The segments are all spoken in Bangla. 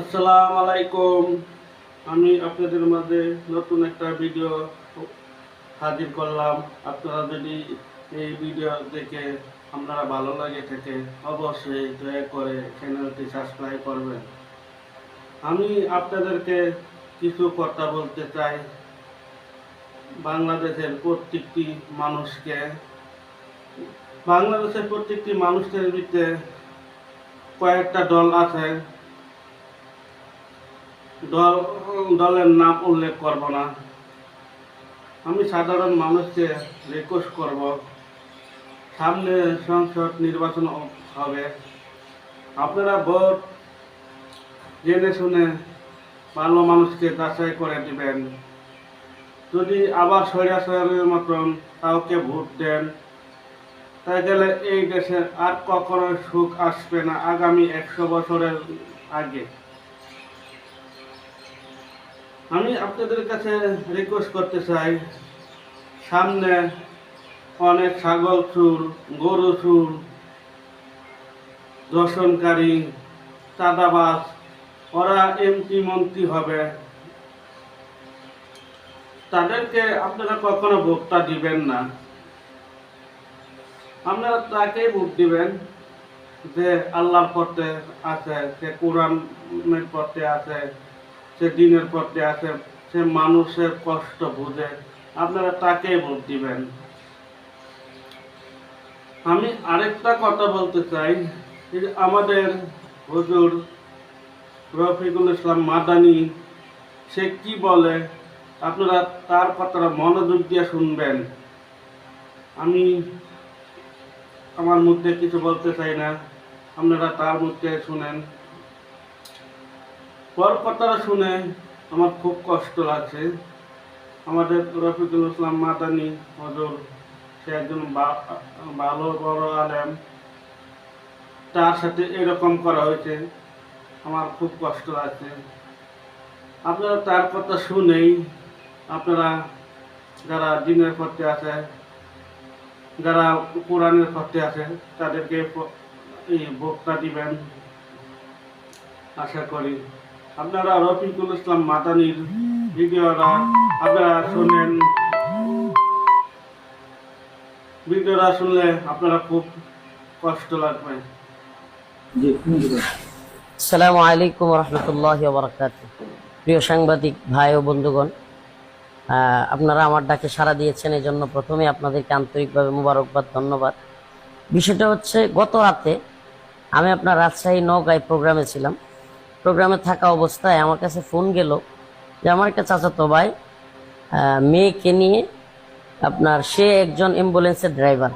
আসসালামু আলাইকুম। আমি আপনাদের মাঝে নতুন একটা ভিডিও হাজির করলাম। আপনারা যদি এই ভিডিও দেখে আপনারা ভালো লাগে থাকে, অবশ্যই দয়া করে চ্যানেলটি সাবস্ক্রাইব করবেন। আমি আপনাদেরকে কিছু কথা বলতে চাই। বাংলাদেশের প্রত্যেকটি মানুষকে, বাংলাদেশের প্রত্যেকটি মানুষের ভিতরে কয়েকটা দল আছে। দল, দলের নাম উল্লেখ করব না। আমি সাধারণ মানুষকে রিকোয়েস্ট করব, সামনে সংসদ নির্বাচন হবে। আপনারা ভোট জেনে শুনে ভালো মানুষকে যাচাই করে দিবেন যদি আবার সরিয়াসরের মতন কাউকে ভোট দেন, তাই গেলে এই দেশে আর কখনো সুখ আসবে না আগামী একশো বছরের আগে। আমি আপনাদের কাছে রিকোয়েস্ট করতে চাই, সামনে অনেক ছাগল চুর, গরু চুর, দর্শনকারী, চাঁদাবাজ, ওরা এমপি মন্ত্রী হবে। তাদেরকে আপনারা কখনো ভোটটা দিবেন না। আপনারা তাকেই ভোট দিবেন যে আল্লাহর পথে আছে সে কোরআনের পথে আছে। সে দিনের পথে আছে সে মানুষের কষ্ট বুঝে। আপনারা তাকেই ভোট দিবেন। আমি আরেকটা কথা বলতে চাই। আমাদের হুজুর রফিকুল ইসলাম মাদানি, সে কি বলে? আপনারা তার কথাটা মনোযোগ দিয়ে শুনবেন। আমি আমার মধ্যে কিছু বলতে চাই না। আপনারা তার মধ্যে শুনেন। পর কথাটা শুনে আমার খুব কষ্ট লাগছে। আমাদের রফিকুল ইসলাম মাদানি হজর, সে একজন ভালো, বড় আলেম। তার সাথে এরকম করা হয়েছে। আমার খুব কষ্ট লাগছে। আপনারা তার কথা শুনেই আপনারা যারা দিনের পথে আছে, যারা কোরআনের পথে আছে, তাদেরকে এই ভোটটা দিবেন। আশা করি আপনারা রফিকুল ইসলাম মাদানির ভিডিওটা আপনারা শুনেন। ভিডিওটা শুনলে আপনারা খুব কষ্ট লাগবে। আসসালামু আলাইকুম রহমতুল্লাহ বরকাত প্রিয় সাংবাদিক ভাই ও বন্ধুগণ আপনারা আমার ডাকে সাড়া দিয়েছেন এই জন্য প্রথমে আপনাদেরকে আন্তরিকভাবে মুবারকবাদ ধন্যবাদ। বিষয়টা হচ্ছে গত রাতে আমি আপনার রাজশাহী নৌকায় প্রোগ্রামে ছিলাম। প্রোগ্রামে থাকা অবস্থায় আমার কাছে ফোন গেল যে, আমার একটা চাচাতো ভাই মেয়েকে নিয়ে আপনার সে একজন অ্যাম্বুলেন্সের ড্রাইভার।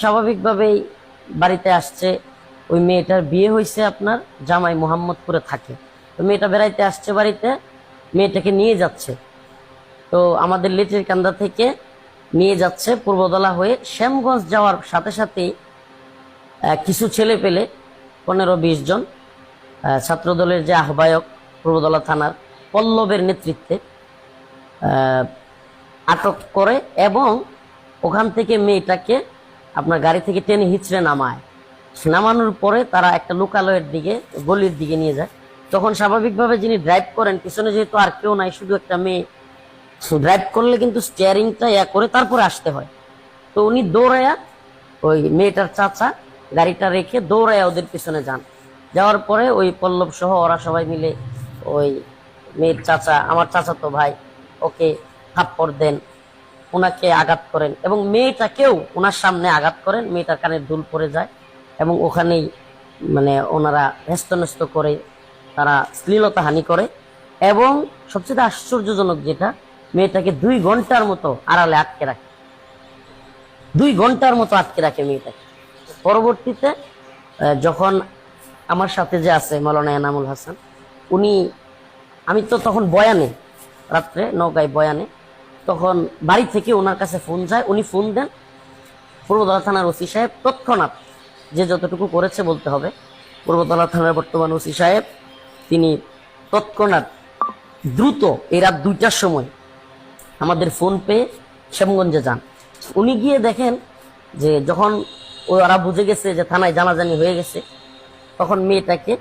স্বাভাবিকভাবেই বাড়িতে আসছে, ওই মেয়েটার বিয়ে হয়েছে আপনার, জামাই মোহাম্মদপুরে থাকে। তো মেয়েটা বেড়াইতে আসছে বাড়িতে, মেয়েটাকে নিয়ে যাচ্ছে। তো আমাদের লেটের কান্দা থেকে নিয়ে যাচ্ছে পূর্বদলা হয়ে শ্যামগঞ্জ যাওয়ার সাথে সাথেই কিছু ছেলে পেলে, পনেরো বিশ জন ছাত্রদলের যে আহ্বায়ক পূর্বদলা থানার পল্লবের নেতৃত্বে আটক করে এবং ওখান থেকে মেয়েটাকে আপনার গাড়ি থেকে টেনে হিচড়ে নামায়। নামানোর পরে তারা একটা লোকালয়ের দিকে, গলির দিকে নিয়ে যায়। তখন স্বাভাবিকভাবে যিনি ড্রাইভ করেন, পিছনে যেহেতু আর কেউ নাই, শুধু একটা মেয়ে ড্রাইভ করলে কিন্তু স্টিয়ারিংটা ইয়া করে তারপরে আসতে হয়। তো উনি দৌড়ায়া ওই মেয়েটার চাচা গাড়িটা রেখে দৌড়ায়া ওদের পিছনে যান। যাওয়ার পরে ওই পল্লব সহ ওরা সবাই মিলে ওই মেয়ের চাচা, আমার চাচা তো ভাই, ওকে থাপ্পড় দেন ওনাকে আঘাত করেন এবং মেয়েটাকেও ওনার সামনে আঘাত করেন, মেয়েটার কানে দুল পড়ে যায় এবং ওখানেই মানে ওনারা হেস্তনেস্ত করে তারা শ্লীলতা হানি করে এবং সবচেয়ে আশ্চর্যজনক যেটা, মেয়েটাকে দুই ঘণ্টার মতো আড়ালে আটকে রাখে। দুই ঘণ্টার মতো আটকে রাখে মেয়েটাকে। পরবর্তীতে যখন আমার সাথে যে আছে মৌলানা এনামুল হাসান, উনি, আমি তো তখন বয়ানে, রাত্রে নৌকায় বয়ানে, তখন বাড়ি থেকে ওনার কাছে ফোন যায়, উনি ফোন দেন, পূর্বতলা থানার ওসি সাহেব, তৎক্ষণাৎ যে যতটুকু করেছে বলতে হবে। পূর্বতলা থানার বর্তমান ওসি সাহেব, তিনি তৎক্ষণাৎ দ্রুত এই রাত দুইটার সময় আমাদের ফোন পেয়ে শ্যামগঞ্জে যান। উনি গিয়ে দেখেন যে যখন ওরা বুঝে গেছে যে থানায় জানাজানি হয়ে গেছে তখন মেয়েটাকে